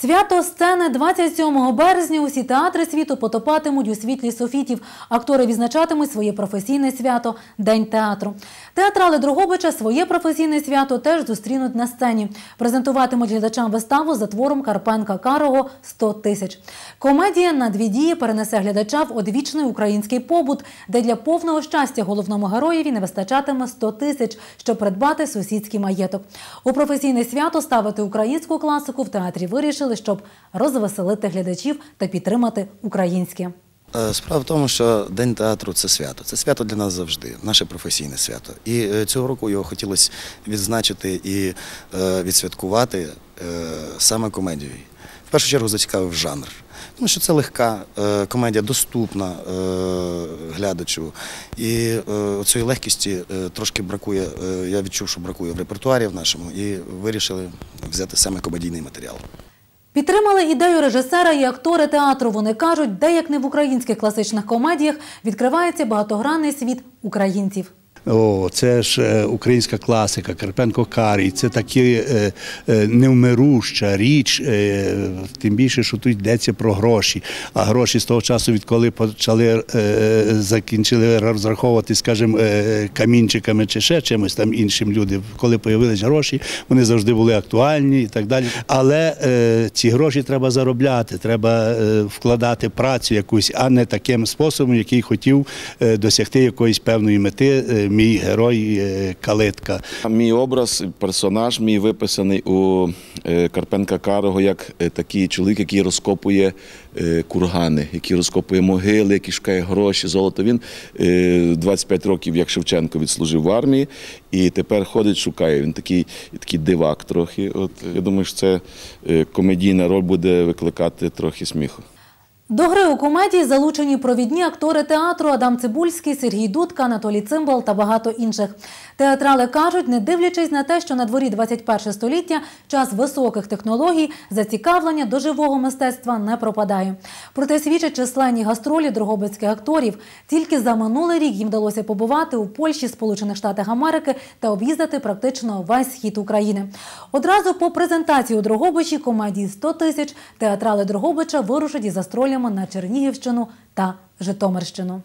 Свято сцени 27 березня усі театри світу потопатимуть у світлі софітів. Актори відзначатимуть своє професійне свято День театру. Театрали Дрогобича своє професійне свято теж зустрінуть на сцені. Презентуватимуть глядачам виставу за твором Карпенка Карого «100 тисяч. Комедія на дві дії перенесе глядача в одвічний український побут, де для повного щастя головному героєві не вистачатиме 100 тисяч, щоб придбати сусідський маєток. У професійне свято ставити українську класику в театрі вирішили, щоб розвеселити глядачів та підтримати українське. Е, Справа в тому, що День театру це свято. Це свято для нас завжди, наше професійне свято. І е, цього року його хотілося відзначити і е, відсвяткувати саме комедією. В першу чергу зацікавив жанр. Тому що це легка комедія, доступна глядачу. І цієї легкості трошки бракує. Я відчув, що бракує в репертуарі в нашому, і вирішили взяти саме комедійний матеріал. Підтримали ідею режисера і актори театру. Вони кажуть, де як не в українських класичних комедіях відкривається багатогранний світ українців. О, це ж е, українська класика, Карпенко Карій. Це такі е, е, невмируща річ, тим більше, що тут йдеться про гроші. А гроші з того часу, відколи почали закінчили розраховувати, скажімо, камінчиками чи ще чимось там іншим люди, коли появились гроші, вони завжди були актуальні і так далі. Але ці гроші треба заробляти, треба вкладати працю якусь, а не таким способом, який хотів досягти якоїсь певної мети. Мій герой е, Калитка. Мій образ, персонаж мій виписаний у е, Карпенка Карого як е, такий чоловік, який розкопує кургани, який розкопує могили, який шукає гроші, золото. Він е, 25 років, як Шевченко, відслужив в армії і тепер ходить, шукає. Він такий, такий дивак трохи. От я думаю, що це комедійна роль буде викликати трохи сміху. До гри у комедії залучені провідні актори театру Адам Цибульський, Сергій Дудка, Анатолій Цимбал та багато інших. Театрали кажуть, не дивлячись на те, що на дворі 21 століття час високих технологій, зацікавлення до живого мистецтва не пропадає. Проте свідчать численні гастролі дрогобицьких акторів. Тільки за минулий рік їм вдалося побувати у Польщі, Сполучених Штатах Америки та об'їздити практично весь схід України. Одразу по презентації у Дрогобичі комедії «100 тисяч театрали Дрогобича вирушать із гастролями на Чернігівщину та Житомирщину.